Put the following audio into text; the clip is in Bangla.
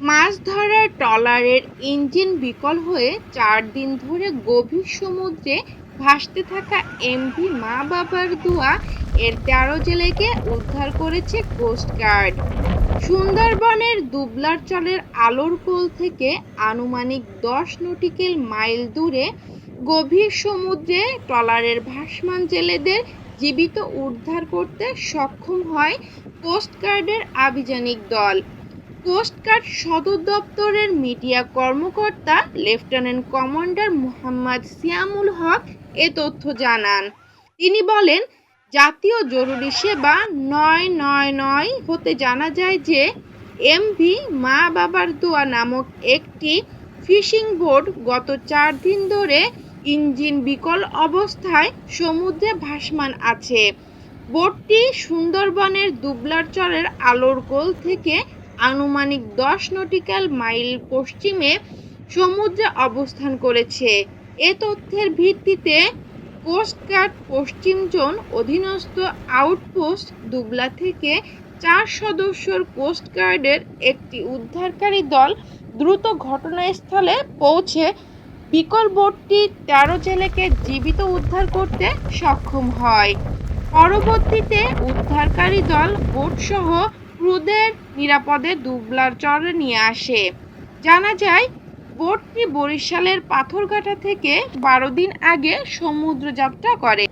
মাছ ধরার ট্রলারের ইঞ্জিন বিকল হয়ে চার দিন ধরে গভীর সমুদ্রে ভাসতে থাকা এমভি মা বাবার দোয়া এর তেরো জেলেকে উদ্ধার করেছে কোস্টগার্ড সুন্দরবনের দুবলার চলের আলোর কোল থেকে আনুমানিক দশ নটিক্যাল মাইল দূরে গভীর সমুদ্রে ট্রলারের ভাসমান জেলেদের জীবিত উদ্ধার করতে সক্ষম হয় কোস্টগার্ডের আভিযানিক দল। কোস্টগার্ড সদর দপ্তরের মিডিয়া কর্মকর্তা লেফটেন্যান্ট কমান্ডার মোহাম্মদ সিয়ামুল হক এ তথ্য জানান। তিনি বলেন, জাতীয় জরুরি সেবা নয় নয় নয় হতে জানা যায় যে এমভি মা বাবার দোয়া নামক একটি ফিশিং বোট গত চার দিন ধরে ইঞ্জিন বিকল অবস্থায় সমুদ্রে ভাসমান আছে। বোটটি সুন্দরবনের দুবলার চরের আলোর গোল থেকে আনুমানিক দশ নটিক্যাল মাইল পশ্চিমে সমুদ্রে অবস্থান করেছে। এ তথ্যের ভিত্তিতে কোস্টগার্ড পশ্চিম জোন অধীনস্থ আউটপোস্ট দুবলা থেকে চার সদস্যর কোস্টগার্ডের একটি উদ্ধারকারী দল দ্রুত ঘটনাস্থলে পৌঁছে বিকল বোটটি তেরো জেলেকে জীবিত উদ্ধার করতে সক্ষম হয়। পরবর্তীতে উদ্ধারকারী দল বোটসহ ক্রুদের নিরাপদে দুবলার চরে নিয়ে আসে। জানা যায়, বোটটি বরিশালের পাথরঘাটা থেকে বারো দিন আগে সমুদ্রযাত্রা করে।